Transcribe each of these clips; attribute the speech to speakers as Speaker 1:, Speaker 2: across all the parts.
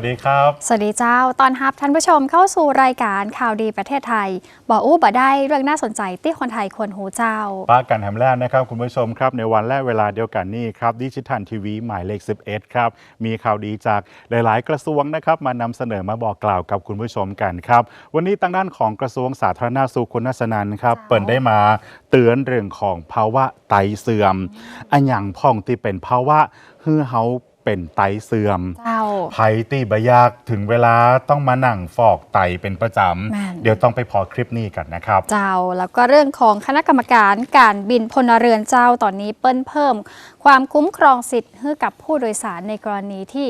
Speaker 1: สวัสดีครับ
Speaker 2: สวัสดีเจ้า ตอนรับท่านผู้ชมเข้าสู่รายการข่าวดีประเทศไทย บอกอู้บ่ได้เรื่องน่าสนใจที่คนไทยควรหูเจ้า
Speaker 1: ป้ากันแฮมแรกนะครับคุณผู้ชมครับในวันและเวลาเดียวกันนี่ครับดิจิทัลทีวีหมายเลข 11 ครับ มีข่าวดีจากหลาย ๆ กระทรวงนะครับมานำเสนอมาบอกกล่าวกับคุณผู้ชมกันครับ วันนี้ทางด้านของกระทรวงสาธารณสุขคุณนัสนันครับ
Speaker 2: เจ้า
Speaker 1: เปิดได้มาเตือนเรื่องของภาวะไตเสื่อมอันอย่างพ่องที่เป็นภาวะฮือเฮา เป็นไตเสื่อม
Speaker 2: เจ้า
Speaker 1: ภัยตีบยากถึงเวลาต้องมานั่งฟอกไตเป็นประจ
Speaker 2: แม่นำ
Speaker 1: เดี๋ยวต้องไปพอคลิปนี้กันนะครับ
Speaker 2: เจ้า แล้วก็เรื่องของคณะกรรมการการบินพลเรือนเจ้าตอนนี้เปิ้ลเพิ่ม ความคุ้มครองสิทธิ์ให้กับผู้โดยสารในกรณีที่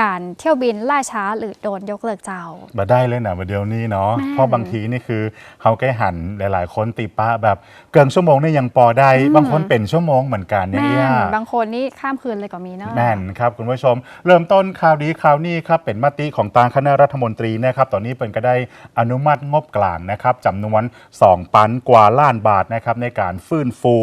Speaker 2: การเที่ยวบินล่าช้าหรือโดนยกเลิกเจ้า
Speaker 1: มาได้เลยนะมาเดียวนี้เนาะ
Speaker 2: แม่น
Speaker 1: เพราะบางทีนี่คือเขาใกล้หันหลาย ๆ คนตีป้าแบบเกินชั่วโมงนี่ยังปอได้
Speaker 2: อืม
Speaker 1: บางคนเป็นชั่วโมงเหมือนกันเนี่ย
Speaker 2: แม่
Speaker 1: เนี่ย
Speaker 2: นบางคนนี่ข้ามคืนเลยก็มีเนาะ
Speaker 1: แม่นครับคุณผู้ชม เริ่มต้นข่าวดีข่าวนี้ครับเป็นมติของทางคณะรัฐมนตรีนะครับตอนนี้เป็นก็ได้อนุมัติงบกลางนะครับจำนวน 2 ปันกว่าล้านบาทนะครับในการฟื้นฟู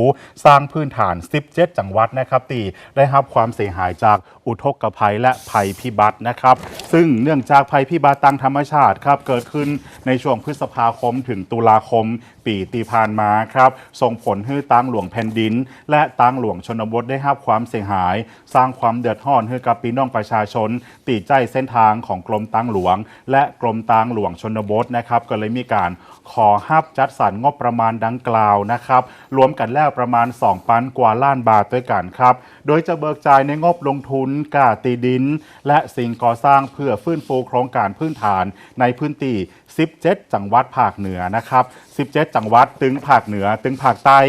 Speaker 1: สร้างพื้นฐาน 17 จังหวัดนะครับตีได้รับความเสียหายจาก อุทกภัยและภัยพิบัตินะครับ ซึ่งเนื่องจากภัยพิบัติทางธรรมชาติครับเกิดขึ้นในช่วงพฤษภาคมถึงตุลาคม ปีตีผ่านมาครับส่งผลให้ตั้งหลวงแผ่นดิน และตั้งหลวงชนบทได้รับความเสียหาย สร้างความเดือดร้อนให้กับพี่น้องประชาชน ตีใจเส้นทางของกรมตั้งหลวง และกรมตั้งหลวงชนบทนะครับก็เลยมีการขอฮับจัดสรรงบประมาณดังกล่าวนะครับรวมกันแล้วประมาณ2ปันกว่าล้านบาทด้วยกันครับ โดยจะเบิกจ่ายในงบลงทุนกาตีดิน และสิ่งก่อสร้างเพื่อฟื้นฟูโครงการพื้นฐานในพื้นที่ 17 จังหวัดภาคเหนือนะครับ 17 จังหวัดตึงภาคเหนือตึงภาคใต้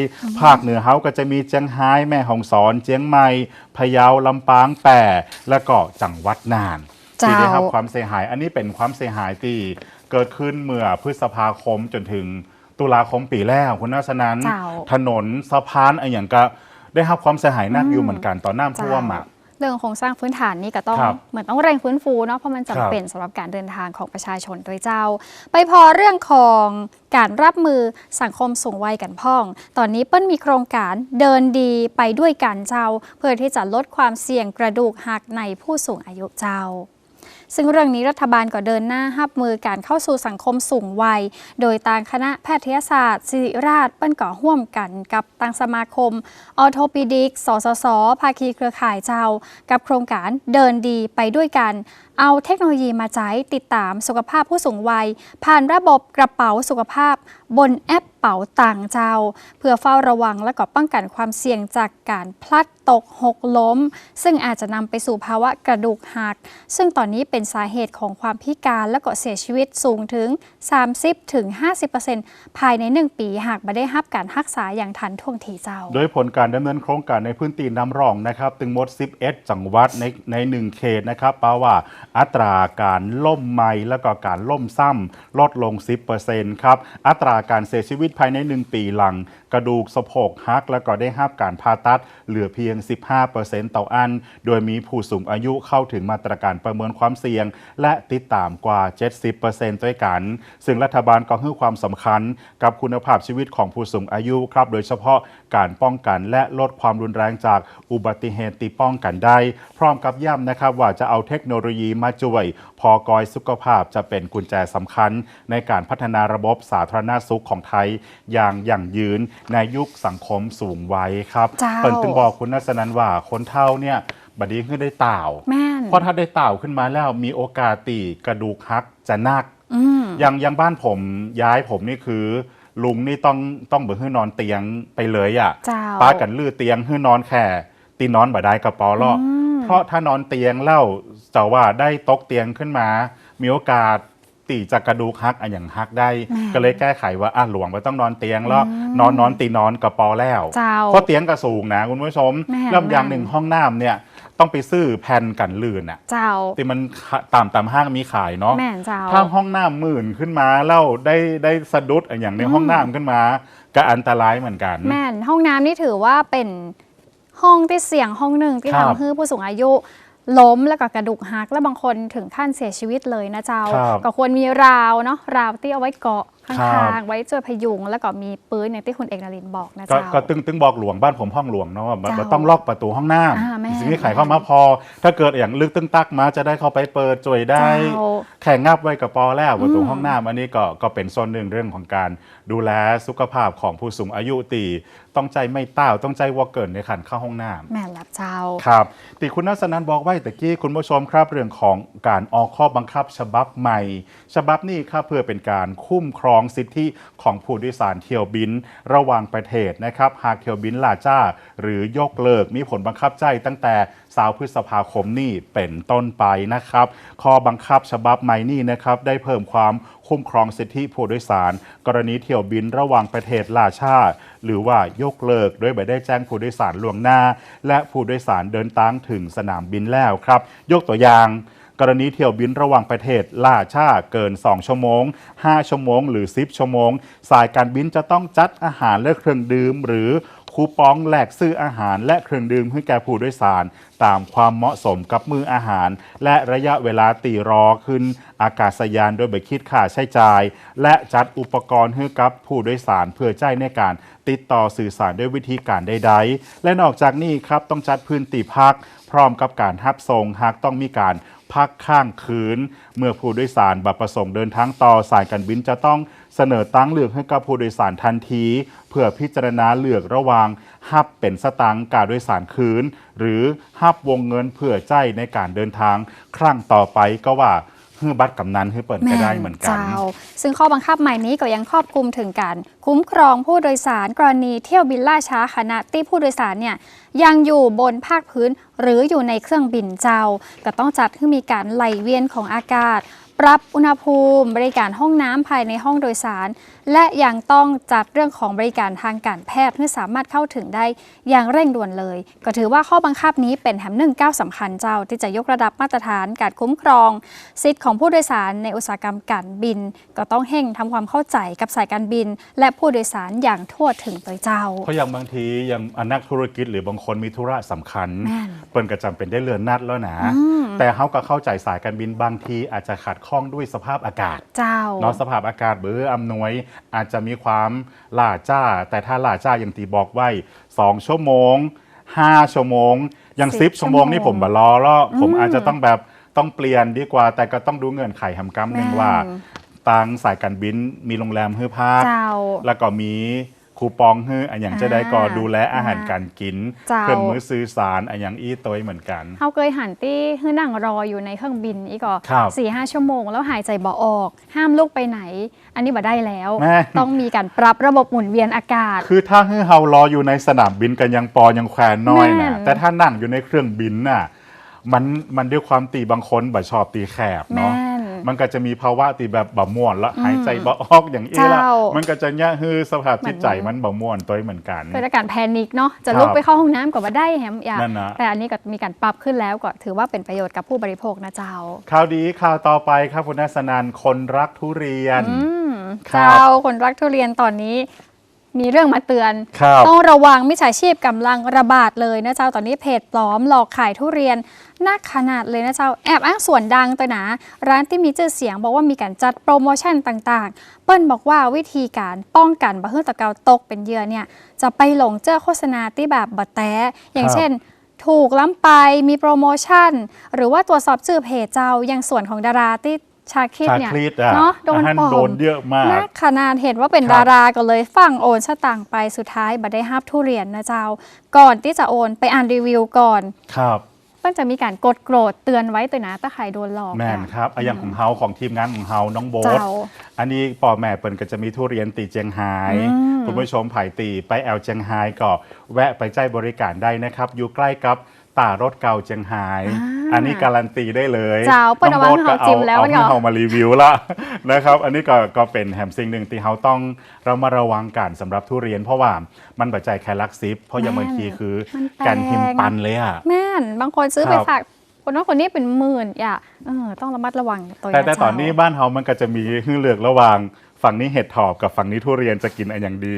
Speaker 1: ภาคเหนือเฮาก็จะมีเจียงไฮ้แม่ฮ่องสอนเจียงใหม่พะเยาลำปางแปร่และก็จังหวัดน่าน
Speaker 2: เจ้า
Speaker 1: ที่ได้รับความเสียหาย อันนี้เป็นความเสียหายที่เกิดขึ้นเมื่อพฤษภาคมจนถึงตุลาคมปีแล้วคุณนัสนัน
Speaker 2: เจ้า
Speaker 1: ถนนสะพานอะไรอย่างก็ได้รับความเสียหายหนักอยู่เหมือนกันต่อน้ำท่วมอะ
Speaker 2: เรื่องโครงสร้างพื้นฐานนี่ก็ต้อง
Speaker 1: ครับ
Speaker 2: เหมือนต้องเร่งฟื้นฟูเนาะเพราะมัน
Speaker 1: ครั
Speaker 2: จำ
Speaker 1: บ
Speaker 2: เป็นสำหรับการเดินทางของประชาชนโดยเจ้า ไปพอเรื่องของการรับมือสังคมสูงวัยกันพ่อง ตอนนี้เปิ้ลมีโครงการเดินดีไปด้วยกันเจ้า เพื่อที่จะลดความเสี่ยงกระดูกหักในผู้สูงอายุเจ้า ซึ่งเรื่องนี้รัฐบาลก็เดินหน้าหับมือการเข้าสู่สังคมสูงวัย โดยทางคณะแพทยศาสตร์ ศิริราชเปิ้นก่อห่วมกันกับทางสมาคมออโทปิดิกสสสภาคีเครือข่ายเจ้า กับโครงการเดินดีไปด้วยกัน เอาเทคโนโลยีมาใช้ติดตามสุขภาพผู้สูงวัย ผ่านระบบกระเป๋าสุขภาพ บนแอปเป๋าตังเจ้า เพื่อเฝ้าระวังและก็ป้องกันความเสี่ยงจากการพลัดตกหกล้ม ซึ่งอาจจะนำไปสู่ภาวะกระดูกหัก ซึ่งตอนนี้เป็นสาเหตุของความพิการและก็เสียชีวิตสูงถึง 30-50%ถึง50%ภายใน 1 ปีหากไม่ได้รับการรักษาอย่างทันท่วงทีเจ้า
Speaker 1: โดยผลการดำเนินโครงการในพื้นที่น้ำรองนะครับ ถึงหมด 11 จังหวัดในในหนึ่งเขตนะครับปลว่าอัตราการล่มไหมแล้วก็การล่มซ้ำลดลง 10%ครับ อัตราการเสียชีวิตภายใน 1 ปีหลัง กระดูกสะโพกหัก แล้วก็ได้รับการผ่าตัด เหลือเพียง 15%ต่ออัน โดยมีผู้สูงอายุเข้าถึงมาตรการประเมินความเสี่ยง และติดตามกว่า 70%ด้วยกัน ซึ่งรัฐบาลก็ให้ความสำคัญกับคุณภาพชีวิตของผู้สูงอายุครับ โดยเฉพาะการป้องกันและลดความรุนแรงจากอุบัติเหตุที่ป้องกันได้ พร้อมกับย้ำนะครับว่าจะเอาเทคโนโลยีมาช่วย พอกอยสุขภาพจะเป็นกุญแจสำคัญ ในการพัฒนาระบบสาธารณสุขของไทยอย่างยั่งยืนในยุคสังคมสูงวัยครับ
Speaker 2: เจ้า
Speaker 1: เปิ่นถึงบอกคุณนัสนันว่าคนเท่าเนี่ยบัดนี้ขึ้นได้เต่า
Speaker 2: แม่น
Speaker 1: เพราะถ้าได้เต่าขึ้นมาแล้วมีโอกาสตีกระดูกหักจะนัก
Speaker 2: อืม
Speaker 1: อย่างอย่างบ้านผมย้ายผมนี่คือลุงนี่ต้องต้องเบิกให้นอนเตียงไปเลยอะ่ะ
Speaker 2: เจ้า
Speaker 1: ป้ากันลือเตียงให้นอนแค่ตีนอนบ่ได้กระเป๋าลอก
Speaker 2: อืม
Speaker 1: เพราะถ้านอนเตียงแล้ว จะว่าได้ตกเตียงขึ้นมา มีโอกาสตีจากกระดูกหักอันอย่างหักได้
Speaker 2: แม่
Speaker 1: ก็เลยแก้ไขว่าอะหลวงไม่ต้องนอนเตียงแล้ว
Speaker 2: อืม
Speaker 1: นอนนอนตีนอนกระเป๋าแล้ว
Speaker 2: เจ้า
Speaker 1: เพราะเตียงกระสูงนะคุณผู้ชม
Speaker 2: แม่
Speaker 1: แล้วอย่าง
Speaker 2: แม่
Speaker 1: หนึ่งห้องน้ำเนี่ยต้องไปซื้อแผ่นกันลื่นอะ
Speaker 2: เจ้า
Speaker 1: ที่มันตามตามห้างมีขายเนาะ
Speaker 2: แม่นเจ้า
Speaker 1: ถ้าห้องน้ำหมื่นขึ้นมาแล้วได้ได้สะดุดอย่างในห้องน้ำขึ้นมาก็อันตรายเหมือนกัน
Speaker 2: แม่นห้องน้ำนี่ถือว่าเป็นห้องที่เสี่ยงห้องหนึ่งที่
Speaker 1: ครับ
Speaker 2: ทำให้ผู้สูงอายุ ล้มแล้วก็กระดูกหักและบางคนถึงขั้นเสียชีวิตเลยนะเจ้า
Speaker 1: ครับ
Speaker 2: ก็ควรมีราวเนาะราวที่เอาไว้เกาะ ข้
Speaker 1: ครับา
Speaker 2: งๆไว้ช่วยพยุง แล้วก็มีปืนอย่างที่คุณเอกนรินทร์บอกนะ
Speaker 1: ก็
Speaker 2: เจ้า
Speaker 1: ก็ตึงตึงบอกหลวงบ้านผมห้องหลวงเนาะแบบ
Speaker 2: เจ้า
Speaker 1: แบบต้องล็อกประตูห้องน้
Speaker 2: อ่าแม่ำ
Speaker 1: สิ่งที่ไขเข้ามาพอ ถ้าเกิดอย่างลึกตึงตักมาจะได้เข้าไปเปิดจ่วยได้
Speaker 2: เจ้า
Speaker 1: แข่งงับไว้กับปอแล้วประตู
Speaker 2: อืม
Speaker 1: ห้องน้ำอันนี้ก็ก็เป็นส่วนหนึ่งเรื่องของการดูแลสุขภาพของผู้สูงอายุตีต้องใจไม่เต้าต้องใจวอเกินในขันเข้าห้องน้ำ
Speaker 2: แม่นแล้วเจ้า
Speaker 1: ครับติคุณนัสนันบอกไว้ตะกี้คุณผู้ชมครับเรื่องของการออกข้อบังคับฉบับใหม่ ฉบับนี้ครับเพื่อเป็นการคุ้มครองสิทธิของผู้โดยสารเที่ยวบิน ระหว่างประเทศนะครับหากเที่ยวบินลาจ้า หรือยกเลิกมีผลบังคับใจตั้งแต่สาวพฤษภาคมนี้เป็นต้นไปนะครับ ข้อบังคับฉบับใหม่นี้นะครับได้เพิ่มความคุ้มครองสิทธิผู้โดยสาร กรณีเที่ยวบินระหว่างประเทศลาชาหรือว่ายกเลิกโดยไม่ได้แจ้งผู้โดยสารล่วงหน้า และผู้โดยสารเดินทางถึงสนามบินแล้วครับ ยกตัวอย่าง กรณีเที่ยวบินระหว่างประเทศล่าช้าเกิน 2 ชั่วโมง 5 ชั่วโมง หรือ 10 ชั่วโมง สายการบินจะต้องจัดอาหารและเครื่องดื่ม หรือคูปองแลกซื้ออาหารและเครื่องดื่มให้แก่ผู้โดยสาร ตามความเหมาะสมกับมืออาหาร และระยะเวลาตีรอขึ้น อากาศยานโดยไม่คิดค่าใช้จ่าย และจัดอุปกรณ์ให้กับผู้โดยสารเพื่อใช้ในการติดต่อสื่อสารด้วยวิธีการใดๆ และนอกจากนี้ครับต้องจัดพื้นที่พัก พร้อมกับการทับส่งหากต้องมีการ พักข้างคืน เมื่อผู้โดยสารบัตรประสงค์เดินทางต่อสายการบินจะต้องเสนอตั้งเลือกให้กับผู้โดยสารทันที เพื่อพิจารณาเลือกระหว่างหับเป็นสตังค์การโดยสารคืน หรือหับวงเงินเพื่อใจในการเดินทางครั้งต่อไปก็ว่า ฮื้อบัตรกำนันฮื้อเปิดก็ได้เหมือนกัน
Speaker 2: เจ้าซึ่งข้อบังคับใหม่นี้ก็ยังครอบคลุมถึงการคุ้มครองผู้โดยสารกรณีเที่ยวบินล่าช้าขณะที่ผู้โดยสารเนี่ยยังอยู่บนภาคพื้น หรืออยู่ในเครื่องบินเจ้า ก็ต้องจัดให้มีการไหลเวียนของอากาศ ปรับอุณหภูมิ บริการห้องน้ำภายในห้องโดยสารและยังต้องจัดเรื่องของบริการทางการแพทย์เพื่อสามารถเข้าถึงได้อย่างเร่งด่วนเลย ก็ถือว่าข้อบังคับนี้เป็นแหมหนึ่งก้าวสำคัญเจ้า ที่จะยกระดับมาตรฐานการคุ้มครอง สิทธิของผู้โดยสารในอุตสาหกรรมการบิน ก็ต้องเห่งทำความเข้าใจกับสายการบิน และผู้โดยสารอย่างทั่วถึงโดยเจ้า
Speaker 1: เพราะอย่างบางทีอย่างอันนักธุรกิจหรือบางคนมีธุระสำคัญ
Speaker 2: แม่น
Speaker 1: เปิ้นก็จำเป็นได้เรือนนัดแล้วนะ แต่เขาก็เข้าใจสายการบินบางทีอาจจะขัดข้องด้วยสภาพอากาศ
Speaker 2: เจ้า
Speaker 1: เนาะสภาพอากาศเบืออำนวยอาจจะมีความล่าจ้า แต่ถ้าล่าจ้าอย่างตีบอกไว้ 2 ชั่วโมง 5 ชั่วโมงอย่าง
Speaker 2: สิบ
Speaker 1: 10ชั่วโมงนี่
Speaker 2: ชั่
Speaker 1: ผ
Speaker 2: ว
Speaker 1: ม
Speaker 2: โมง
Speaker 1: บารอแล้วผม
Speaker 2: อืม
Speaker 1: อาจจะต้องแบบต้องเปลี่ยนดีกว่า แต่ก็ต้องดูเงื่อนไขทำกรรมหนึ่ง
Speaker 2: แม่น
Speaker 1: ว่าตังสายการบินมีโรงแรมให้พัก
Speaker 2: เจ้า
Speaker 1: แล้วก็มี คูปองให้อันอย่างจะได้ก็
Speaker 2: อ่า
Speaker 1: ดูแลอาหารการกิน
Speaker 2: เจ้า
Speaker 1: เครื่องมือสื่อสารอันอย่างอี้ตัวเหมือนกัน
Speaker 2: เขาเคยหันตี้คือนั่งรออยู่ในเครื่องบินอีกก็
Speaker 1: ครับ
Speaker 2: สี่ห้าชั่วโมง แล้วหายใจบ่ออก ห้ามลุกไปไหน อันนี้บ่ได้แล้ว
Speaker 1: แม่
Speaker 2: ต้องมีการปรับระบบหมุนเวียนอากาศ
Speaker 1: คือถ้าให้เฮารออยู่ในสนามบินกันยังปอยังแควนน้อย
Speaker 2: แม่
Speaker 1: นะ
Speaker 2: น
Speaker 1: แต่ถ้านั่งอยู่ในเครื่องบินน่ะมันมันด้วยความตีบางคนแบบชอบตีแคบ
Speaker 2: แม่
Speaker 1: เนาะ
Speaker 2: น
Speaker 1: มันก็จะมีภาวะตีแบบบ่ม่วนแล้ว
Speaker 2: อืม
Speaker 1: หายใจบ่ออกอย่างอี้ละ
Speaker 2: เจ้า
Speaker 1: มันก็จะแย่ฮือสภาพจิตใจ
Speaker 2: เหมื
Speaker 1: มั
Speaker 2: อน
Speaker 1: นบ่ม่วนตัวเหมือนกัน
Speaker 2: เกิดอาการแพนิคเนาะจะ
Speaker 1: ครับ
Speaker 2: ลุกไปเข้าห้องน้ำก็บ่ได้แฮมอย่า
Speaker 1: นั่นนะ
Speaker 2: แต่อันนี้ก็มีการปรับขึ้นแล้วก็ถือว่าเป็นประโยชน์กับผู้บริโภคนะเจ้า
Speaker 1: ข่าวดีข่าวต่อไปครับคุณนัสนันคนรักทุเรียน
Speaker 2: อืม
Speaker 1: ครับ
Speaker 2: เจ้าคนรักทุเรียนตอนนี้ มีเรื่องมาเตือน
Speaker 1: ครับ
Speaker 2: ต้องระวังมิจฉาชีพกำลังระบาดเลยนะเจ้าตอนนี้เพจปลอมหลอกขายทุเรียนนักขนาดเลยนะเจ้าแอบอ้างส่วนดังตัวหนา ร้านที่มีชื่อเสียงบอกว่ามีการจัดโปรโมชั่นต่างๆ เปิ้ลบอกว่าวิธีการป้องกันบะเฮือตะเกาตกเป็นเหยื่อเนี่ยจะไปหลงเจอโฆษณาที่แบบบะแต้อย่าง
Speaker 1: ครับ
Speaker 2: เช่น ถูกล้ำไปมีโปรโมชั่น หรือว่าตรวจสอบชื่อเพจเจ้าอย่างส่วนของดาราที่ ชาคริต
Speaker 1: ชา
Speaker 2: เนี่ย
Speaker 1: คลีดอะ
Speaker 2: เนาะโดน
Speaker 1: อัน
Speaker 2: ปลอ
Speaker 1: โด
Speaker 2: ม
Speaker 1: นเยอะมาก
Speaker 2: นักขนาดเห็นว่าเป็น
Speaker 1: ครับ
Speaker 2: ดาราก็เลยฟังโอนสตางค์ไปสุดท้ายบัได้ฮับทุเรียนนะเจ้า ก่อนที่จะโอนไปอ่านรีวิวก่อน
Speaker 1: ครับ
Speaker 2: เพิ่งจะมีการกดโกรธเตือนไว้ตัวนะถ้าใครโดนหลอก
Speaker 1: แม่น
Speaker 2: อะ
Speaker 1: ครับอะอย่างของเฮาของทีมงานของเฮาน้องโบ๊ท
Speaker 2: เจ้า
Speaker 1: อันนี้ปอแม่เปิ่นก็จะมีทุเรียนตีเจียงไฮ้
Speaker 2: อืม
Speaker 1: คุณผู้ชมไผ่ตีไปแอลเจียงไฮ้ก็แวะไปใจบริการได้นะครับ อยู่ใกล้กับ ตารถเก่าเจียงไฮ้
Speaker 2: อ่า
Speaker 1: อันนี้การันตีได้เลย
Speaker 2: เจ้าเปิ้ลเอามาให้
Speaker 1: ก็
Speaker 2: เฮาจิ้มแล้ว
Speaker 1: เอา
Speaker 2: เนี่ย
Speaker 1: ให้เฮามารีวิวละนะครับ อันนี้ก็ก็เป็นแฮมสิ่งหนึ่งที่เฮาต้องเรามาระวังกันสำหรับทุเรียนเพราะว่ามันปัจจัยแค่ลักซิปเพราะอย่างบางทีคือ
Speaker 2: มันแพง
Speaker 1: การหิมปันเลยอะ
Speaker 2: แม่นบางคนซื้อ
Speaker 1: ค
Speaker 2: ไป
Speaker 1: รับ
Speaker 2: ฝากคนนั้นคนนี้เป็นหมื่นอย่าเออต้องระมัดระวังตัว
Speaker 1: แต่
Speaker 2: นะ
Speaker 1: แต่
Speaker 2: เจ้า
Speaker 1: ตอนนี้บ้านเฮามันก็จะมีให้เลือกระหว่างฝั่งนี้เห็ดถอบกับฝั่งนี้ทุเรียนจะกินอันอย่างดี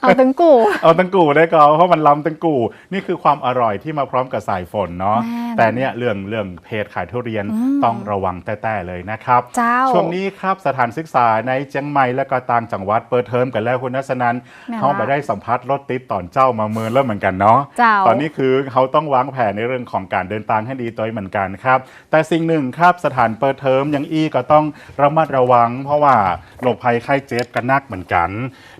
Speaker 2: เอาตึงกู่
Speaker 1: เอาตังกูได้ก็เพราะมันล้ำตังกู นี่คือความอร่อยที่มาพร้อมกับสายฝนเนาะ
Speaker 2: แม่น
Speaker 1: แต่เนี่ยเรื่องเรื่องเพจขายทุเรียน
Speaker 2: อืม
Speaker 1: ต้องระวังแต้ๆเลยนะครับ
Speaker 2: เจ้า
Speaker 1: ช่วงนี้ครับสถานศึกษาในเชียงใหม่และก็ต่างจังหวัดเปิดเทอมกันแล้วคุณนัสนัน
Speaker 2: แม่น
Speaker 1: เขาไปได้สัมภาษณ์รถติดตอนเจ้ามาเมินแล้วเหมือนกันเนาะ
Speaker 2: เจ้า
Speaker 1: ตอนนี้คือเขาต้องวางแผนในเรื่องของการเดินทางให้ดีตัวเหมือนกันครับ แต่สิ่งหนึ่งครับสถานเปิดเทอมอย่างอี้ก็ต้องระมัดระวัง เพราะว่าโรคภัยไข้เจ็บกันนักเหมือนกัน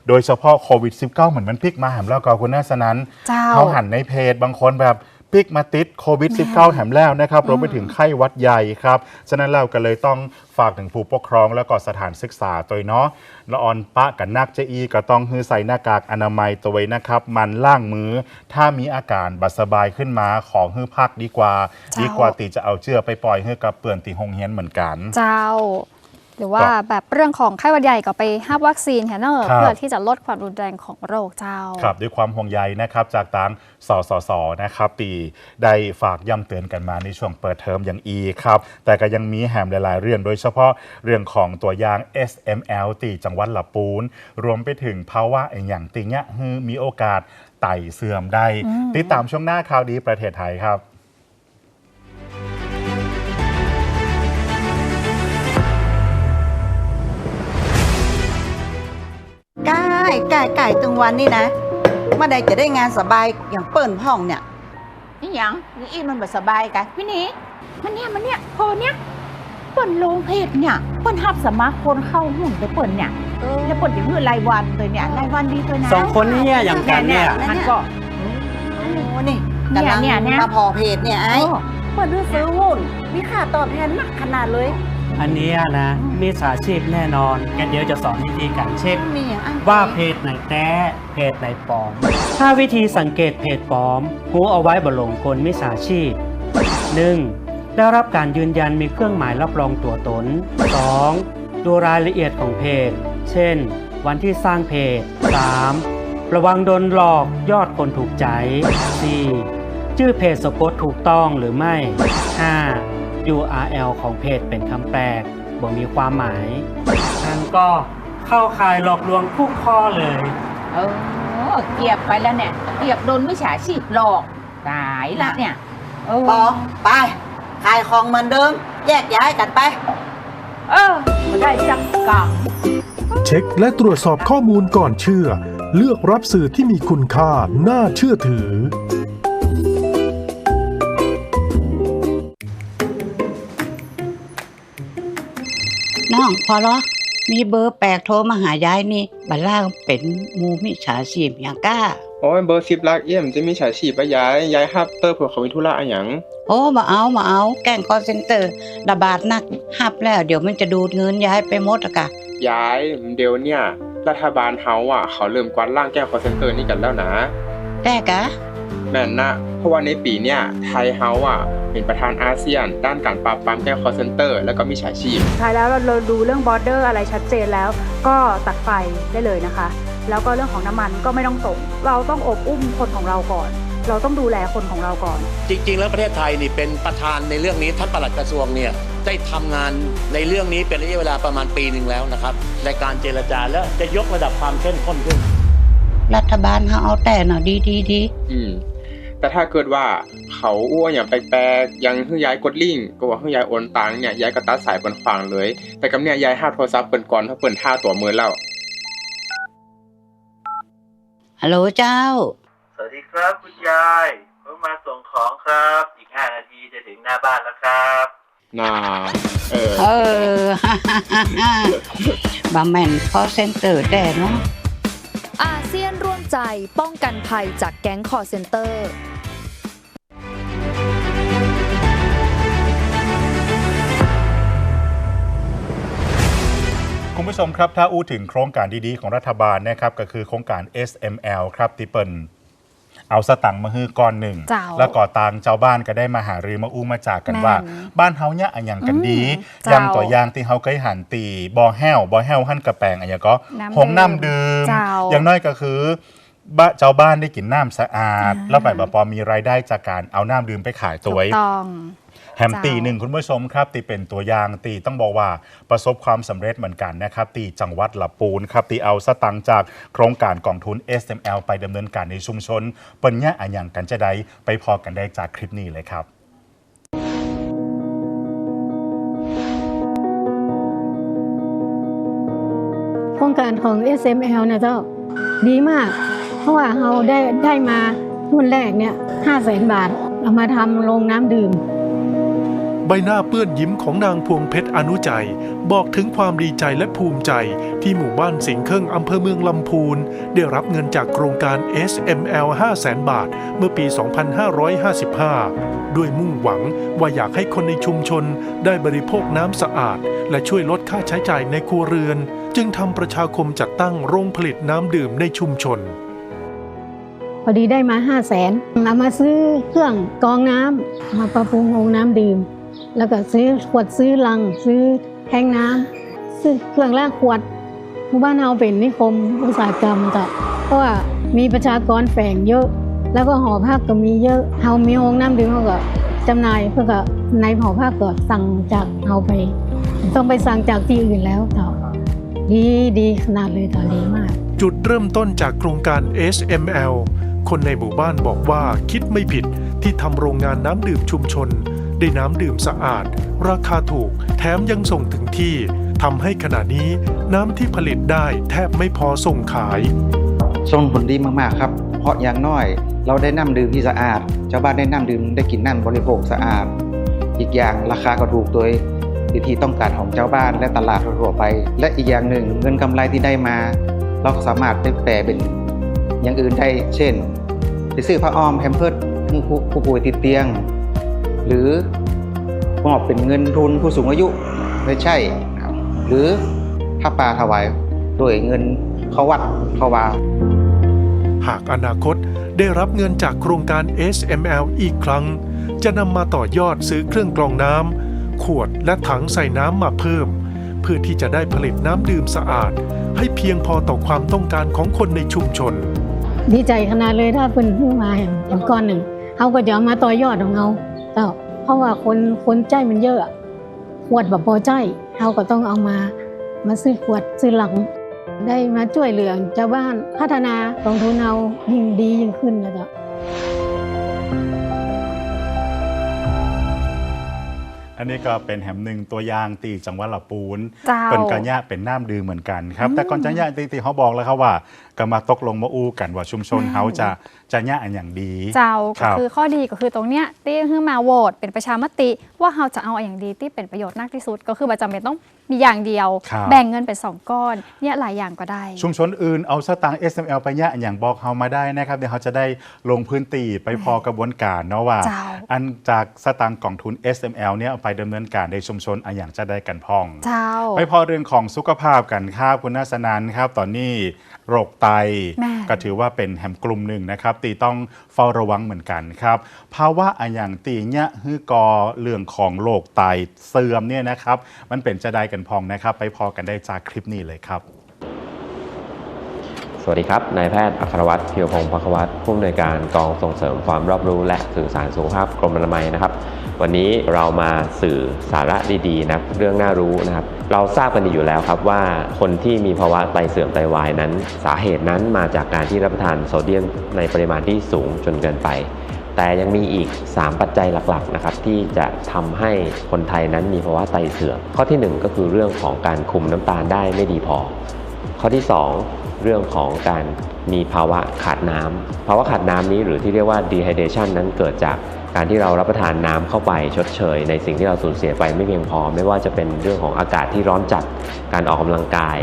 Speaker 1: โดยเฉพาะโควิด -19 เหมือนมันพลิกมาแหมแล้วก็คุณนัสนัน
Speaker 2: เจ้า
Speaker 1: เขาหันในเพจบางคนแบบปิกมาติดโควิด -19 แถมแล้วนะครับรวมไปถึงไข้หวัดใหญ่ครับ ฉะนั้นเราก็เลยต้องฝากถึงผู้ปกครองแล้วก็สถานศึกษาตัวเนาะละออนปะกันนักเจอี ก็ต้องฮือใส่หน้ากากอนามัยตัวไว้นะครับ มันล่างมือ ถ้ามีอาการบัดสบายขึ้นมาของฮือพักดีกว่า
Speaker 2: เจ้า
Speaker 1: ดีกว่าตีจะเอาเชื้อไปปล่อยให้กับเปื่อนตีหงเฮียนเหมือนกัน
Speaker 2: เจ้า หรือว่าแบบเรื่องของไข้หวัดใหญ่ก็ไปห้าวัคซีนแฮนเนอร์
Speaker 1: ครับ
Speaker 2: เพื่อที่จะลดความรุนแรงของโรคเจ้า
Speaker 1: ครับ ด้วยความห่วงใยนะครับจากทางสสสนะครับตีได้ฝากย้ำเตือนกันมาในช่วงเปิดเทอมอย่างอีครับ แต่ก็ยังมีแหมหลาย ๆ เรื่องโดยเฉพาะเรื่องของตัวอย่าง SML ตีจังหวัดละปูน รวมไปถึงภาวะอย่างติเนี้ยฮือมีโอกาสไต่เสื่อมได้ ติดตามช่วงหน้าข่าวดีประเทศไทยครับ
Speaker 3: ใกล้ใกล้ใกล้ตึงวันนี่นะเมื่อใดจะได้งานสบายอย่างเปิ่นพ่องเนี่ย
Speaker 4: นี่ยังนี่อีมันแบบสบายกันพี่นี้มันเนี่ยมันเนี่ยพอเนี่ยเปิ่นลงเพจเนี่ยเปิ่นหับสมาครเข้าหุ่นไปเปิ่นเนี่ยแล้วเปิ่นจะมือรายวันเลยเนี่ยรายวันดีเลยนะ
Speaker 5: สองคนนี่เนี่ยอย่างกันเนี่ย
Speaker 4: มันก็
Speaker 3: โอ้นี่กำลังมาพอเพจเนี่ยไอ้
Speaker 4: เปิ่นซื้อซื้อหุ้นมีค่าตอบแทนมากขนาดเลย
Speaker 5: อันเนี้ยนะมีสาชีพแน่นอนกันเดี๋ยวจะสอนวิธีการเช็ค
Speaker 3: มีอย่างอัน
Speaker 5: ว่าเพจไหนแท้เพจไหนปลอม ถ้าวิธีสังเกตเพจปลอมหูเอาไว้บนหลงกลมิสาชีพ 1. ได้รับการยืนยันมีเครื่องหมายรับรองตัวตน 2. ดูรายละเอียดของเพจ เช่น วันที่สร้างเพจ 3. ระวังโดนหลอกยอดคนถูกใจ 4. ชื่อเพจสะกดถูกต้องหรือไม่ 5. URL ของเพจเป็นคำแปลกบ่มีความหมายนั่นก็เข้าข่ายหลอกลวงทุกข้อเลย
Speaker 4: เออเกียบไปแล้วเนี่ย เกียบโดนวิชาชีพหลอก ตายละเนี่ยเออ
Speaker 3: ปอไปขายของเหมือนเดิม แยกย้ายกันไป
Speaker 4: เออมาได้จักกัง
Speaker 6: เช็คและตรวจสอบข้อมูลก่อนเชื่อ เลือกรับสื่อที่มีคุณค่าน่าเชื่อถือ
Speaker 7: องพอเหรอมีเบอร์แปลกโทรมาหายายนี่บัลล่างเป็นหมูมิจฉาชีพอย่างกล้า
Speaker 8: โอ้ยเบอร์สิบลักเอี่ยมจะมีฉาชีพปะย้ายย้ายฮับเตอร์เผื่อเขามีธุระอะหยัง
Speaker 7: โอ้มาเอามาเอา แกล้งคอเซ็นเตอร์ระบาดนักหับแล้ว เดี๋ยวมันจะดูดเงินยายไปหมดอะกะ
Speaker 8: ย้ายเดี๋ยวเนี่ย รัฐบาลเฮาอะเขาเริ่มกวาดล่างแก้คอเซนเตอร์นี่กันแล้วนะ
Speaker 7: แต่กะ
Speaker 8: แม่นนะ เพราะว่าในปีเนี่ยไทยเฮาอะเป็นประธานอาเซียน ด้านการปราบปรามแก้คอเซนเตอร์ แล้วก็มิจฉาชีพ
Speaker 9: สุดท้ายแล้วเราดูเรื่องบอร์เดอร์อะไรชัดเจนแล้ว ก็ตัดไฟได้เลยนะคะ แล้วก็เรื่องของน้ำมันก็ไม่ต้องส่ง เราต้องอบอุ้มคนของเราก่อน เราต้องดูแลคนของเราก่อน
Speaker 10: จริง ๆ แล้วประเทศไทยนี่เป็นประธานในเรื่องนี้ท่านปลัดกระทรวงเนี่ยได้ทำงานในเรื่องนี้เป็นระยะเวลาประมาณปีหนึ่งแล้วนะครับในการเจรจาแล้วจะยกระดับความเข้มข้นขึ้น
Speaker 7: รัฐบาลเขาเอาแต่หน่อยดีดีดี
Speaker 8: อืม แต่ถ้าเกิดว่าเขาอ้วนอย่างแปลกๆยังให้ย้ายกดลิงก์ก็ว่าให้ย้ายโอนตังค์เนี่ยย้ายก็ตัดสายบนฟังเลย แต่กับเนี่ยย้ายห้าโทรศัพท์เปิดก่อนเพราะเปิดท่าตัวมือแล้ว
Speaker 7: ฮัลโหลเจ้า
Speaker 11: สวัสดีครับคุณยายผมมาส่งของครับ อีก5นาทีจะถึงหน้าบ้านแล้วครับ
Speaker 8: น่าเออ
Speaker 7: เออบาแมนคอเซ็นเตอร์แต่เนาะ
Speaker 12: อา เซียนร่วมใจป้องกันภัยจากแก๊งคอร์เซนเตอร์
Speaker 1: คุณผู้ชมครับถ้าอู้ถึงโครงการดีๆ ของรัฐบาลนะครับก็คือโครงการ SML ครับที่เปิน เอาสตังค์มาฮื้อก้อนหนึ่ง
Speaker 2: เจ้า
Speaker 1: แล้วก่อตางเจ้าบ้านก็ได้มาหารือมาอู้มาจากกันว่า
Speaker 2: แม่น
Speaker 1: บ้านเฮาเนี่ยอันอย่างกันดี
Speaker 2: อืม
Speaker 1: อยัง
Speaker 2: เจ้า
Speaker 1: ตัวอย่างที่เฮาเคยหันตีบอแห้วบอแห้วหั่นกระแปงอันอย่างก็
Speaker 2: น้ำ
Speaker 1: หงน้ำดื่ม
Speaker 2: เจ้า
Speaker 1: อย่างน้อยก็คือบ้านเจ้าบ้านได้กินน้ำสะอาด
Speaker 2: อ่า
Speaker 1: แล้วแบบว่าพอมีรายได้จากการเอาน้ำดื่มไปขายตัว
Speaker 2: ถูกต้อง
Speaker 1: แฮมตีหนึ่งคุณผู้ชมครับ ตีเป็นตัวอย่างตีต้องบอกว่าประสบความสำเร็จเหมือนกันนะครับ ตีจังหวัดละปูนครับตีเอาสตังค์จากโครงการกองทุน SML ไปดำเนินการในชุมชนเปิ้นเนี่ยอะอย่างกันจะได้ไปพอกันได้จากคลิปนี้เลยครับ
Speaker 13: โครงการของ SML เนี่ยเจ้าดีมาก เพราะว่าเราได้ได้มาทุนแรกเนี่ยห้าแสนบาท เอามาทำโรงน้ำดื่ม
Speaker 6: ใบหน้าเปื้อนยิ้มของนางพวงเพชรอนุใจ บอกถึงความดีใจและภูมิใจที่หมู่บ้านสิงห์เครื่องอำเภอเมืองลำพูน ได้รับเงินจากโครงการ SML 5 0 0 0 0 0 บาท เมื่อปี 2555 ด้วยมุ่งหวังว่าอยากให้คนในชุมชนได้บริโภคน้ำสะอาด และช่วยลดค่าใช้จ่ายในครัวเรือน จึงทำประชาคมจัดตั้งโรงผลิตน้ำดื่มในชุมชน
Speaker 13: พอดีได้มาห้าแสนเอามาซื้อเครื่องกรองน้ำมาปรับปรุงโรงน้ำดื่ม แล้วก็ซื้อขวดซื้อลัง ซื้อแทงน้ำซื้อเครื่องล้างขวดหมู่บ้านเราเป็นนิคมอุตสาหกรรมจ้ะเพราะว่ามีประชากรแฝงเยอะ แล้วก็หอพักก็มีเยอะเฮามีโรงน้ำดื่มเขาก็จำหน่ายเพื่อก็ในหอพักก็สั่งจากเฮาไป ต้องไปสั่งจากที่อื่นแล้วต่อดีดีขนาดเลยต่อดีมาก
Speaker 6: จุดเริ่มต้นจากโครงการ SML คนในหมู่บ้านบอกว่าคิดไม่ผิดที่ทำโรงงานน้ำดื่มชุมชน ได้น้ำดื่มสะอาด ราคาถูกแถมยังส่งถึงที่ทำให้ขณะนี้น้ำที่ผลิตได้แทบไม่พอส่งขาย
Speaker 14: ส่งผลดีมากๆครับ เพราะอย่างน้อย เราได้น้ำดื่มที่สะอาด ชาวบ้านได้น้ำดื่มได้กินน้ำบริโภคสะอาด อีกอย่างราคาก็ถูกโดยวิธีต้องการของชาวบ้านและตลาดทั่วไป และอีกอย่างหนึ่งเงินกำไรที่ได้มา เราก็สามารถไปแปลเป็นอย่างอื่นได้ เช่นไปซื้อผ้าอ้อมแพมเพิร์ดผู้ป่วยติดเตียง หรือมอบเป็นเงินทุนผู้สูงอายุไม่ใช่นะครับหรือถ้าปลาถวายโดยเงินเขาวัดเขาวา
Speaker 6: หากอนาคตได้รับเงินจากโครงการ SML อีกครั้ง จะนำมาต่อยอดซื้อเครื่องกรองน้ำขวดและถังใส่น้ำมาเพิ่ม เพื่อที่จะได้ผลิตน้ำดื่มสะอาด ให้เพียงพอต่อความต้องการของคนในชุมชน
Speaker 13: ดีใจขนาดเลยถ้าเพิ่นเพิ่งมาอย่างอย่างก้อนหนึ่งเขาก็จะเอามาต่อยอดของเขา เจ้าเพราะว่าคนคนใจมันเยอะขวดแบบพอใจเราก็ต้องเอามามาซื้อขวดซื้อหลัง ได้มาช่วยเหลือชาวบ้านพัฒนากองทุนเอายิ่งดียิ่งขึ้นนะเจ้า
Speaker 1: อันนี้ก็เป็นแหมหนึ่งตัวอย่างตีจังหวัดละปูน
Speaker 2: เจ้า
Speaker 1: เป็นกันยะเป็นน้ำดื่มเหมือนกันครับ
Speaker 2: อืม
Speaker 1: แต่ก่อนจะยะตีตีเขาบอกแล้วครับว่าก็มาตกลงมาอู้กันว่าชุมชน
Speaker 2: อืม
Speaker 1: เขาจะจะยะอันอย่างดี
Speaker 2: เจ้า
Speaker 1: ค
Speaker 2: ก็
Speaker 1: รับ
Speaker 2: คือข้อดีก็คือตรงเนี้ยที่ขึ้นมาโหวตเป็นประชามติ ว่าเราจะเอาอย่างดีที่เป็นประโยชน์มากที่สุด ก็คือประจำเป็นต้อง มีอย่างเดียว
Speaker 1: ครับ
Speaker 2: แบ่งเงินเป็นสองก้อนเนี่ยหลายอย่างก็ได้
Speaker 1: ชุมชนอื่นเอาสตางค์ SML ไปยะอันอย่างบอกเขามาได้นะครับ เดี๋ยวเขาจะได้ลงพื้นที่ไปพอกระบวนการเนาะว่า
Speaker 2: เจ้า
Speaker 1: อันจากสตางค์กองทุน SML เนี่ยเอาไปดำเนินการในชุมชนอันอย่างจะได้กันพอง
Speaker 2: เจ้า
Speaker 1: ไปพอเรื่องของสุขภาพกันครับคุณนาสนันครับ ตอนนี้โรคไต
Speaker 2: แม่
Speaker 1: ก็ถือว่าเป็นแหมกลุ่มหนึ่งนะครับ ตีต้องเฝ้าระวังเหมือนกันครับภาวะอันอย่างตีเนี่ยฮือกอเรื่องของโรคไตเสื่อมเนี่ยนะครับ มันเป็นจะได้กันพองนะครับ ไปพอกันได้จากคลิปนี้เลยครับ
Speaker 15: สวัสดีครับ นายแพทย์อัครวัตรเพียวพงศ์พักวัตรผู้อำนวยการกองส่งเสริมความรอบรู้และสื่อสารสุขภาพกรมอนามัยนะครับ วันนี้เรามาสื่อสาระดีๆนะเรื่องน่ารู้นะครับ เราทราบกันดีอยู่แล้วครับว่าคนที่มีภาวะไตเสื่อมไตวายนั้น สาเหตุนั้นมาจากการที่รับประทานโซเดียมในปริมาณที่สูงจนเกินไป แต่ยังมีอีก 3 ปัจจัยหลักๆนะครับที่จะทำให้คนไทยนั้นมีภาวะไตเสื่อมข้อทีหนึ่1 ก็คือเรื่องของการคุมน้ำตาลได้ไม่ดีพอ ข้อที่ 2 เรื่องของการมีภาวะขาดน้ำภาวะขาดน้ำนี้หรือที่เรียกว่า dehydration นั้นเกิดจากการที่เรารับประทานน้ำเข้าไปชดเชย ในสิ่งที่เราสูญเสียไปไม่เพียงพอ ไม่ว่าจะเป็นเรื่องของอากาศที่ร้อนจัดการออกกำลังกาย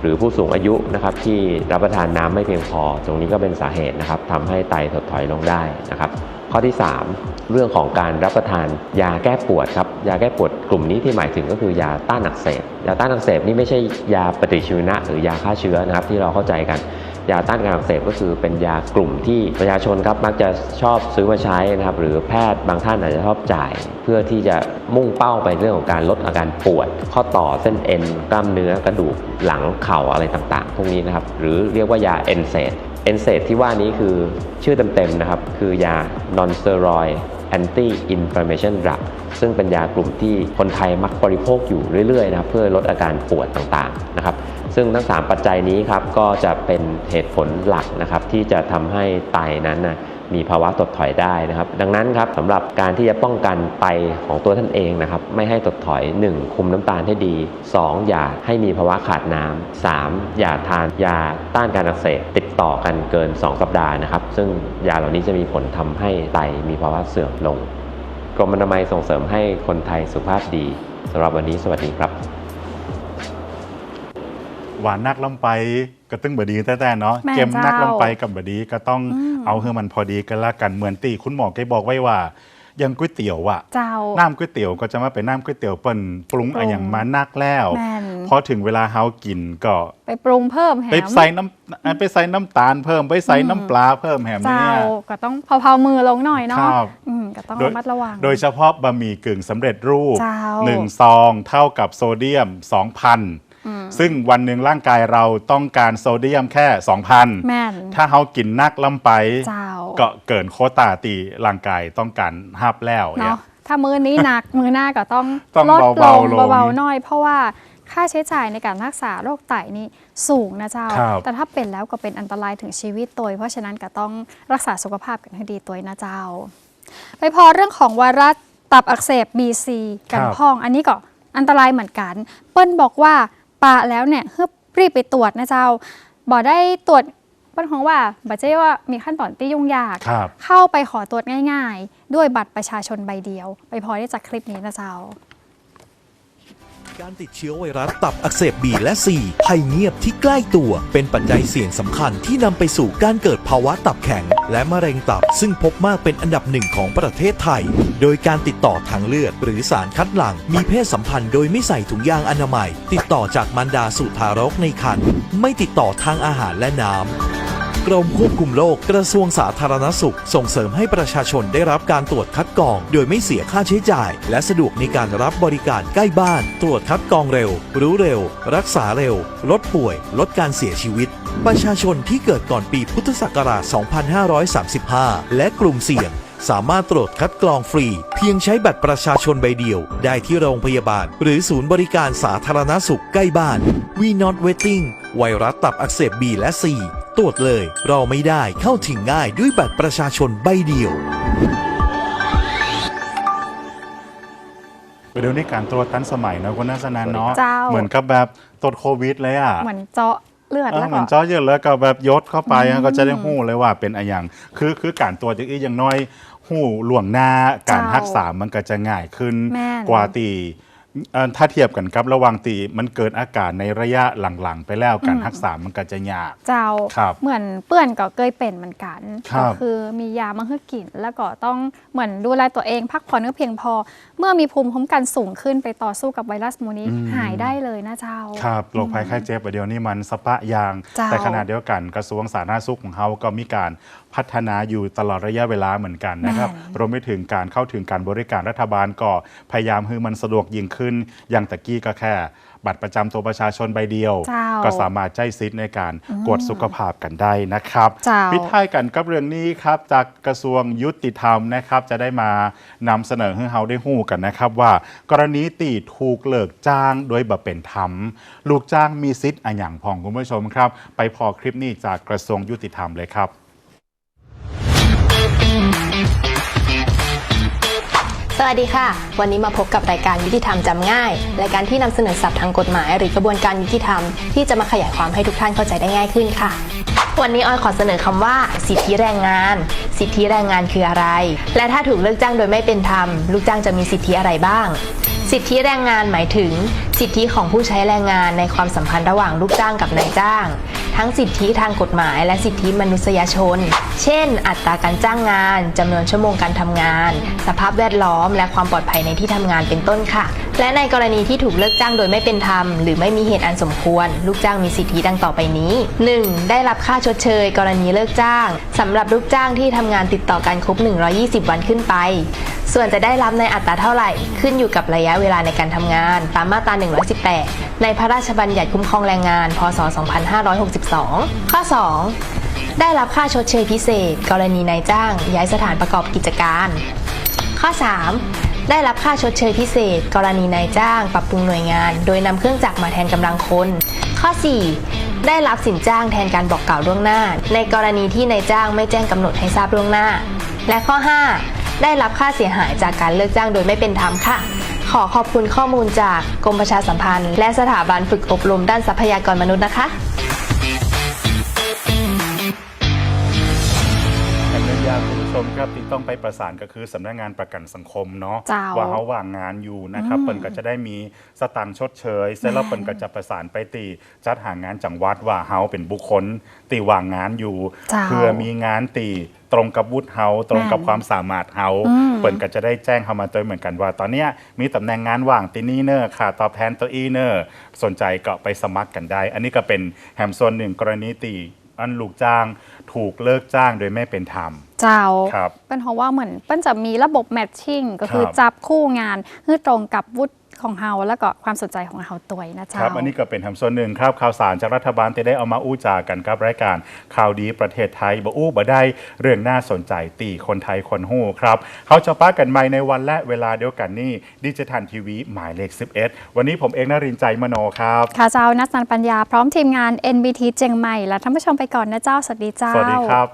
Speaker 15: หรือผู้สูงอายุนะครับที่รับประทานน้ำไม่เพียงพอ ตรงนี้ก็เป็นสาเหตุนะครับทำให้ไตถดถอยลงได้นะครับ ข้อที่ 3 เรื่องของการรับประทานยาแก้ปวดครับยาแก้ปวดกลุ่มนี้ที่หมายถึงก็คือยาต้านอักเสบยาต้านอักเสบนี่ไม่ใช่ยาปฏิชีวนะ หรือยาฆ่าเชื้อนะครับที่เราเข้าใจกันยาต้านการอักเสบก็คือเป็นยากลุ่มที่ประชาชนครับมักจะชอบซื้อมาใช้นะครับหรือแพทย์บางท่านอาจจะชอบจ่าย เพื่อที่จะมุ่งเป้าไปเรื่องของการลดอาการปวด ข้อต่อเส้นเอ็นกล้ามเนื้อกระดูกหลังเข่าอะไรต่างๆ พวกนี้นะครับหรือเรียกว่ายาเอนเซด เอนเซดที่ว่านี้คือชื่อเต็มๆนะครับ คือยา nonsteroid anti inflammation drug ซึ่งเป็นยากลุ่มที่คนไทยมักบริโภคอยู่เรื่อยๆนะครับเพื่อลดอาการปวดต่างๆนะครับ ซึ่งทั้ง 3 ปัจจัยนี้ครับก็จะเป็นเหตุผลหลักนะครับที่จะทำให้ไตนั้นนะ มีภาวะถดถอยได้นะครับ ดังนั้นครับสำหรับการที่จะป้องกันไตของตัวท่านเองนะครับ ไม่ให้ถดถอย 1. คุมน้ำตาลให้ดี 2. อย่าให้มีภาวะขาดน้ำ 3. อย่าทานยาต้านการอักเสบติดต่อกันเกิน 2 สัปดาห์นะครับ ซึ่งยาเหล่านี้จะมีผลทำให้ไตมีภาวะเสื่อมลงกรมอนามัยส่งเสริมให้คนไทยสุขภาพดีสำหรับวันนี้สวัสดีครับ
Speaker 1: หวานนักล้ำไปก็ตึงบดีแต่แต่เนาะ
Speaker 2: แม่น
Speaker 1: เกมนัก
Speaker 2: เจ้า
Speaker 1: ล้ำไปกับบดีก็ต้อง
Speaker 2: อืม
Speaker 1: เอาให้มันพอดีกันละกันเหมือนตีคุณหมอแกบอกไว้ว่าอยังก๋วยเตี๋ยวอะ
Speaker 2: เจ้า
Speaker 1: น้ำก๋วยเตี๋ยวก็จะมาเป็นน้ำก๋วยเตี๋ยวเปิ้นปรุง
Speaker 2: ปรุง
Speaker 1: อะอย่างมานักแล้ว
Speaker 2: แม่น
Speaker 1: พอถึงเวลาเฮากินก็
Speaker 2: ไปปรุงเพิ่มแหม
Speaker 1: ไปใส่น้ำไปใส่น้ำตาลเพิ่มไปใส่น้ำปลาเพิ่มแหม
Speaker 2: เจ้า
Speaker 1: เนี่ย
Speaker 2: ก็ต้องเผาๆมือลงหน่อยเนาะ
Speaker 1: ครับ
Speaker 2: อืมก็ต้อง
Speaker 1: โดย
Speaker 2: ระมัดระวัง
Speaker 1: โดยเฉพาะบะหมี่กึ่งสำเร็จรูป
Speaker 2: เจ้า
Speaker 1: 1ซองเท่ากับโซเดียม 2,000
Speaker 2: อืม
Speaker 1: ซึ่งวันหนึ่งร่างกายเราต้องการโซเดียมแค่ 2,000
Speaker 2: แม่น
Speaker 1: ถ้าเฮากินนักล้ำไป
Speaker 2: เจ้า
Speaker 1: ก็เกินโควตาตีร่างกายต้องการหับแล้วเนี่ย
Speaker 2: เนาะถ้ามือนี้หนัก มือหน้าก็ต้อง
Speaker 1: ต้อง
Speaker 2: ลดล
Speaker 1: เบางๆลง
Speaker 2: เบาๆหน่อย เพราะว่าค่าใช้จ่ายในการรักษาโรคไตนี่สูงนะเจ้า
Speaker 1: ครับ
Speaker 2: แต่ถ้าเป็นแล้วก็เป็นอันตรายถึงชีวิตตัวเพราะฉะนั้นก็ต้องรักษาสุขภาพกันให้ดีตัวนะเจ้า ไปพอเรื่องของไวรัสตับอักเสบ BC กันพอง อันนี้ก็อันตรายเหมือนกัน เปิ้ลบอกว่า ปะแล้วเนี่ยเฮืบรีบไปตรวจนะเจ้าบอกได้ตรวจเปิ้ลของว่าบัจเจ้ว่ามีขั้นตอนที่ยุ่งยาก
Speaker 1: ครับ
Speaker 2: เข้าไปขอตรวจง่าย ๆ ด้วยบัตรประชาชนใบเดียว ไปพอได้จากคลิปนี้นะเจ้า
Speaker 16: การติดเชื้อไวรัสตับอักเสบ B และ C ภัยเงียบที่ใกล้ตัว เป็นปัจจัยเสี่ยงสำคัญที่นำไปสู่การเกิดภาวะตับแข็ง และมะเร็งตับ ซึ่งพบมากเป็นอันดับหนึ่งของประเทศไทย โดยการติดต่อทางเลือด หรือสารคัดหลั่ง มีเพศสัมพันธ์โดยไม่ใส่ถุงยางอนามัย ติดต่อจากมารดาสู่ทารกในครรภ์ไม่ติดต่อทางอาหารและน้ำ กรมควบคุมโรคกระทรวงสาธารณสุข ส่งเสริมให้ประชาชนได้รับการตรวจคัดกรอง โดยไม่เสียค่าใช้จ่าย และสะดวกในการรับบริการใกล้บ้าน ตรวจคัดกรองเร็ว รู้เร็ว รักษาเร็ว ลดป่วย ลดการเสียชีวิต ประชาชนที่เกิดก่อนปีพุทธศักราช 2535 และกลุ่มเสี่ยงสามารถตรวจคัดกรองฟรี เพียงใช้บัตรประชาชนใบเดียว ได้ที่โรงพยาบาล หรือศูนย์บริการสาธารณสุขใกล้บ้าน We Not Waiting ไวรัสตับอักเสบ B และ C ตรวจเลย รอไม่ได้เข้าถึงง่ายด้วยบัตรประชาชนใบเดียว
Speaker 1: เดี๋ยวนี้การตรวจทันสมัยนะคุณนัสนันเนาะ
Speaker 2: เจ้า
Speaker 1: เหมือนกับแบบตรวจโควิดเลยอะ
Speaker 2: เหมือนเจาะเลือด
Speaker 1: เออ
Speaker 2: แล้ว
Speaker 1: เห
Speaker 2: ก็
Speaker 1: มือนเจาะเยอะแล้วก็แบบยศเข้าไป
Speaker 2: อื
Speaker 1: อะ
Speaker 2: ม
Speaker 1: ก็จะได้หู้เลยว่าเป็นอะไรอย่างคือคือการตรวจอย่างอีอย่างน้อยหู้หลวงหน้าการ
Speaker 2: เจ้า
Speaker 1: รักษามันก็จะง่ายขึ้น
Speaker 2: แม่น
Speaker 1: กว่าตีเอ่อ ถ้าเทียบกันกับระหว่างตีมันเกิดอาการในระยะหลังๆ ไปแล้วการ
Speaker 2: อืม
Speaker 1: รักษามันก็จะยาก
Speaker 2: เจ้า
Speaker 1: ครับ
Speaker 2: เหมือนเปื่อนก็เคยเป็นเหมือนกัน
Speaker 1: ครั
Speaker 2: ก็
Speaker 1: บ
Speaker 2: คือมียามาให้กินแล้วก็ต้องเหมือนดูแลตัวเองพักผ่อนให้เพียงพอ เมื่อมีภูมิคุ้มกันสูงขึ้นไปต่อสู้กับไวรัสหมูนี้
Speaker 1: อืม
Speaker 2: หายได้เลยนะเจ้า
Speaker 1: ครับโรคภัยไข้เจ็บประเดี๋ยวนี้มันสะปะยาง
Speaker 2: เจ้า
Speaker 1: แต่ขณะเดียวกันกระทรวงสาธารณสุขของเขาก็มีการพัฒนาอยู่ตลอดระยะเวลาเหมือนกันนะครับ
Speaker 2: แม่น
Speaker 1: รวมไปถึงการเข้าถึงการบริการรัฐบาลก็พยายามให้มันสะดวกยิ่งขึ้น อย่างตะกี้ก็แค่ บัตรประจำตัวประชาชนใบเดียว
Speaker 2: เจ้า
Speaker 1: ก็สามารถใช้สิทธิ์ในการ
Speaker 2: อืม
Speaker 1: กดสุขภาพกันได้นะครับ
Speaker 2: เจ้า
Speaker 1: ปิดท้ายกันกับเรื่องนี้ครับ จากกระทรวงยุติธรรมนะครับ จะได้มานำเสนอให้เราได้หู้กันนะครับว่า กรณีตีถูกเลิกจ้างโดยแบบเป็นธรรม ลูกจ้างมีสิทธิ์อะอย่างพองคุณผู้ชมครับ ไปพอคลิปนี้จากกระทรวงยุติธรรมเลยครับ
Speaker 17: สวัสดีค่ะ วันนี้มาพบกับรายการยุติธรรมจำง่ายรายการที่นำเสนอศัพท์ทางกฎหมาย หรือกระบวนการยุติธรรมที่จะมาขยายความให้ทุกท่านเข้าใจได้ง่ายขึ้นค่ะ วันนี้ออยขอเสนอคำว่า สิทธิแรงงาน สิทธิแรงงานคืออะไร และถ้าถูกเลิกจ้างโดยไม่เป็นธรรม ลูกจ้างจะมีสิทธิอะไรบ้าง สิทธิแรงงานหมายถึง สิทธิของผู้ใช้แรงงานในความสัมพันธ์ระหว่างลูกจ้างกับนายจ้าง ทั้งสิทธิทางกฎหมาย และสิทธิมนุษยชน เช่น อัตราการจ้างงานจำนวนชั่วโมงการทำงาน สภาพแวดล้อม และความปลอดภัยในที่ทำงานเป็นต้นค่ะ และในกรณีที่ถูกเลิกจ้างโดยไม่เป็นธรรม หรือไม่มีเหตุอันสมควร ลูกจ้างมีสิทธิดังต่อไปนี้ 1. ได้รับค่าชดเชย กรณีเลิกจ้างสำหรับลูกจ้างที่ทำงานติดต่อกันครบ 120 วันขึ้นไป ส่วนจะได้รับในอัตราเท่าไหร่ ขึ้นอยู่กับระยะเวลาในการทำงาน ตามมาตรา 118 ในพระราชบัญญัติคุ้มครองแรงงาน พศ 2562 ข้อ 2 ได้รับค่าชดเชยพิเศษ กรณีนายจ้าง ย้ายสถานประกอบกิจการ ข้อ 3 ได้รับค่าชดเชยพิเศษ กรณีนายจ้าง ปรับปรุงหน่วยงาน โดยนำเครื่องจักรมาแทนกำลังคน ข้อ 4 ได้รับสินจ้างแทนการบอกกล่าวล่วงหน้า ในกรณีที่นายจ้างไม่แจ้งกำหนดให้ทราบล่วงหน้า และข้อ 5 ได้รับค่าเสียหายจากการเลิกจ้างโดยไม่เป็นธรรมค่ะ ขอขอบคุณข้อมูลจากกรมประชาสัมพันธ์ และสถาบันฝึกอบรมด้านทรัพยากรมนุษย์นะคะ
Speaker 1: มครับที่ต้องไปประสานก็คือสำนักงานประกันสังคมเนาะ
Speaker 2: เจ้า
Speaker 1: ว่าเขาว่างงานอยู่นะครับ
Speaker 2: อืม
Speaker 1: เปิ่นก็จะได้มีสตังค์ชดเชยเสร็จแล้วเปิ่นก็จะประสานไปตีจัดหางานจังหวัดว่าเฮาเป็นบุคคลตีว่างงานอยู่
Speaker 2: เจ้า
Speaker 1: เพื่อมีงานตีตรงกับวุฒิเฮาตรงกับ
Speaker 2: แม่น
Speaker 1: ความสามารถเฮา
Speaker 2: อืม
Speaker 1: เปิ่นก็จะได้แจ้งเข้ามาตัวเหมือนกันว่า ตอนเนี้ยมีตำแหน่งงานว่างตีนี่เนอร์ค่ะตอบแทนตัวอีเนอร์สนใจก็ไปสมัครกันได้ อันนี้ก็เป็นแฮมส่วนหนึ่งกรณีตีอันลูกจ้าง ถูกเลิกจ้างโดยไม่เป็นธรรม
Speaker 2: เจ้า
Speaker 1: ครับ
Speaker 2: เป็นเพราะว่าเหมือนเปิ้นจะมีระบบแมทชิ่งก็คือ
Speaker 1: ครับ
Speaker 2: จับคู่งานเพื่อตรงกับวุฒิ ของเฮาแล้วก็ความสนใจของเฮาตัวยนะเจ้า
Speaker 1: ครับอันนี้ก็เป็นทำส่วนหนึ่งครับข่าวสารจากรัฐบาลที่ได้เอามาอู้จากันกับรายการข่าวดีประเทศไทยบ่อู้บ่ได้เรื่องน่าสนใจตีคนไทยคนหู้ครับเขาจะป้ากันใหม่ในวันและเวลาเดียวกันนี่ดิจิทัลทีวีหมายเลข 11 วันนี้ผมเอกนรินทร์ใจมโนครับ
Speaker 2: ค่ะเจ้านัทนันปัญญาพร้อมทีมงาน NBT เจียงใหม่และท่านผู้ชมไปก่อนนะเจ้า สวัสดีเจ้า
Speaker 1: สวัสดีครับ